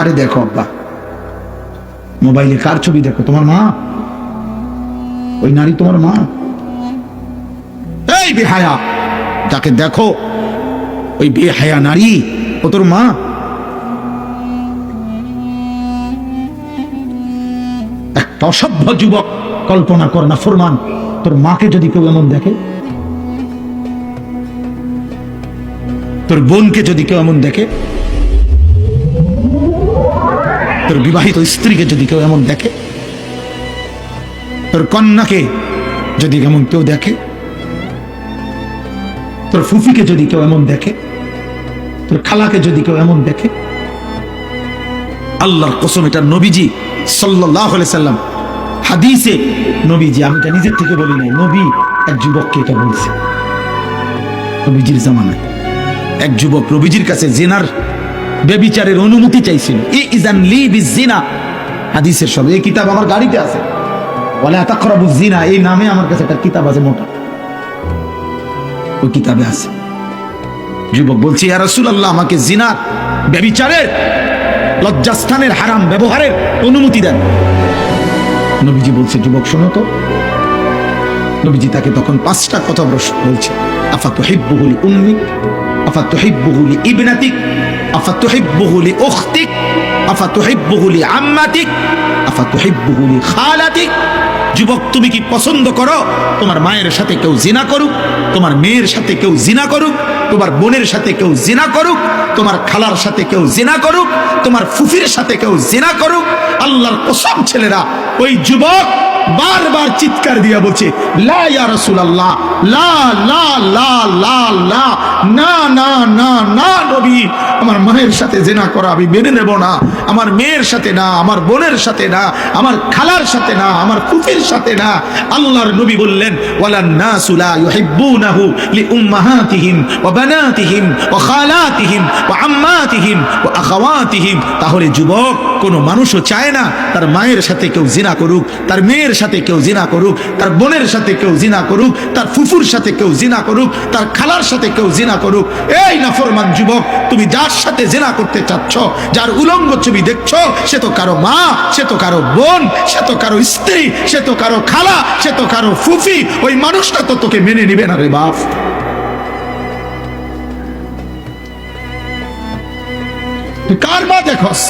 আরে দেখো আব্বা, মোবাইলে কার ছবি দেখো? তোমার মা? ওই নারী তোমার মা? এই বেহায়া, যাকে দেখো, ওই বেহায়া নারী, ও তোর মা? একটা অসভ্য যুবক, কল্পনা কর না ফরমান, তোর মাকে যদি কেউ এমন দেখে? তোর বোনকে যদি কেউ এমন দেখে? তোর বিবাহিত স্ত্রীকে যদি কেউ এমন দেখে, তোর কন্যাকে যদি এমন কেউ দেখে, তোর ফুফিকে যদি কেউ এমন দেখে, তোর খালাকে যদি কেউ এমন দেখে, আল্লাহর কসম, এটা নবীজি সাল্লাহ সাল্লাম, হাদিসে নবীজি, আমি এটা নিজের থেকে বলি নাই, নবী এক যুবককে এটা বলছে। নবীজির জামানায়। এক যুবক নবীজির কাছে জেনার বেবিচারের অনুমতি চাইছিল। ই ইজান লি বিজিনা হাদিসের সব এই কিতাব আমার গাড়িতে আছে। বলে আতাকরাবু জিনা, এই নামে আমার কাছে একটা কিতাব আছে মোটা। ওই কিতাবে আছে। যুবক বলছে, ইয়া রাসূলুল্লাহ, আমাকে জিনার বেবিচারের, লজ্জাস্থানের, হারাম ব্যবহারের অনুমতি দেন। নবীজি বলছে, যুবক, শোনো তো। নবীজি তাকে তখন পাঁচটা কথা বলছে। আফা তুহিব্বুহু লি উম্মিক আফা তুহিব্বুহু লি আম্মাতিক আফা তুহিব্বুহু লি খালাতিক যুবক, তুমি কি পছন্দ করো? তোমার মায়ের সাথে কেউ জিনা করুক, তোমার মেয়ের সাথে কেউ জিনা করুক, তোমার বোনের সাথে কেউ জিনা করুক, তোমার খালার সাথে কেউ জিনা করুক, তোমার ফুফির সাথে কেউ জিনা করুক, আল্লাহর কসম ছেলেরা, ওই যুবক বারবার চিৎকার দিয়া বলছে, লা আমার মায়ের সাথে জেনা করা আমি মেনে নেব না, আমার মেয়ের সাথে না, আমার বোনের সাথে না, আমার খালার সাথে না, আমার ফুফির সাথে না। আল্লাহর নবী বললেন, ওয়ালান নাসু লা ইউহিব্বুনাহু লিউম্মাহাতিহিম ওয়া বানাতিহিম ওয়া খালাতিহিম ওয়া আম্মাতিহিম ওয়া আখাওয়াতিহিম। তাহলে যুবক, কোন মানুষও চায় না তার মায়ের সাথে কেউ জিনা করুক, তার মেয়ের সাথে কেউ জিনা করুক, তার বোনের সাথে কেউ জিনা করুক, তার ফুফুর সাথে কেউ জিনা করুক, তার খালার সাথে কেউ জিনা করুক। এই নাফরমান যুবক, তুমি যার সাথে জিনা করতে চাচ্ছ, যার উলঙ্গ ছবি দেখছ, সে তো কারও মা, সে তো কারও বোন, সে তো কারও স্ত্রী, সে তো কারও খালা, সে তো কারও ফুফি, ওই মানুষটা তো তোকে মেনে নিবে না রে বাপ। তুই কার মা দেখস?